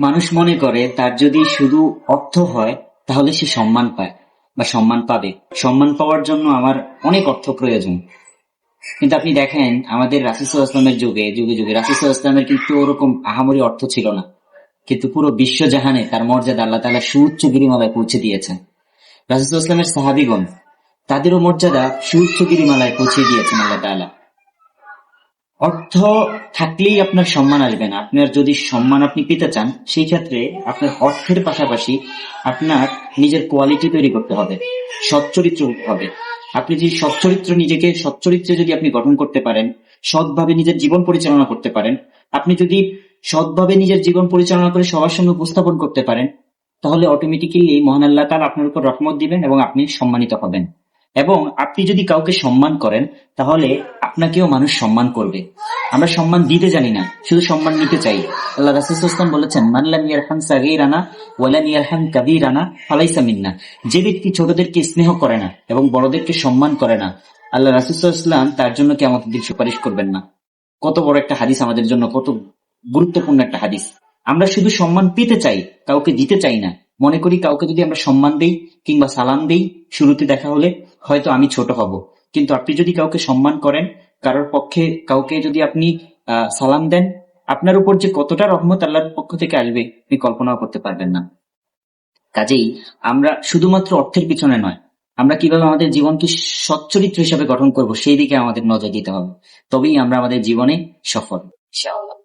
মানুষ মনে করে, তার যদি শুধু অর্থ হয়, তাহলে সে সম্মান পায় বা সম্মান পাবে। সম্মান পাওয়ার জন্য আমার অনেক অর্থ প্রয়োজন। কিন্তু আপনি দেখেন, আমাদের রাসিসুল ইসলামের যুগে যুগে যুগে রাসিসুল ইসলামের কিন্তু ওরকম আহামরি অর্থ ছিল না। কিন্তু পুরো বিশ্বজাহানে তার মর্যাদা আল্লাহ তালা সুউচ্চ গিরিমালায় পৌঁছে দিয়েছেন। রাসিসুল ইসলামের সাহাবিগণ, তাদেরও মর্যাদা সুউচ্চ গিরিমালায় পৌঁছে দিয়েছেন আল্লাহ তাআলা। অর্থ থাকলেই আপনার সম্মান আসবে না। আপনার যদি সম্মান আপনি পেতে চান, সেই ক্ষেত্রে আপনার অর্থের পাশাপাশি আপনার নিজের কোয়ালিটি তৈরি করতে হবে সচ্চরিত্র হতে হবে। আপনি যদি সচ্চরিত্র নিজেকে সচ্চরিত্রে যদি আপনি গঠন করতে পারেন, সৎভাবে নিজের জীবন পরিচালনা করতে পারেন, আপনি যদি সৎভাবে নিজের জীবন পরিচালনা করে সবার সঙ্গে উপস্থাপন করতে পারেন, তাহলে অটোমেটিক্যালি মহান আল্লাহ তাআলা আপনার উপর রহমত দিবেন এবং আপনি সম্মানিত হবেন। এবং আপনি যদি কাউকে সম্মান করেন, তাহলে আপনাকেও মানুষ সম্মান করবে। আমরা সম্মান দিতে জানি না, শুধু সম্মান নিতে চাই। আল্লাহ রাসুলাম বলেছেন মানলাম ইয়ারহাম সাগীরানা ওয়ালাম ইয়ারহাম কাবীরানা ফালাইসা মিন্না। যে ব্যক্তি ছোটদেরকে স্নেহ করে না এবং বড়দেরকে সম্মান করে না, আল্লাহ রাসুলাম তার জন্য কি আমাদের দিক সুপারিশ করবেন না। কত বড় একটা হাদিস আমাদের জন্য, কত গুরুত্বপূর্ণ একটা হাদিস। আমরা শুধু সম্মান পেতে চাই, কাউকে দিতে চাই না। মনে করি কাউকে যদি আমরা সম্মান দেই কিংবা সালাম দেই, শুরুতে দেখা হলে হয়তো আমি ছোট হব। কিন্তু আপনি যদি কাউকে সম্মান করেন কারোর পক্ষে কাউকে যদি আপনি সালাম দেন, আপনার উপর যে কতটা রহমত আল্লাহর পক্ষ থেকে আসবে, আপনি কল্পনাও করতে পারবেন না। কাজেই আমরা শুধুমাত্র অর্থের পিছনে নয়, আমরা কীভাবে আমাদের জীবনকে সচ্চরিত্র হিসাবে গঠন করব, সেই দিকে আমাদের নজর দিতে হবে। তবেই আমরা আমাদের জীবনে সফল। ইনশাআল্লাহ।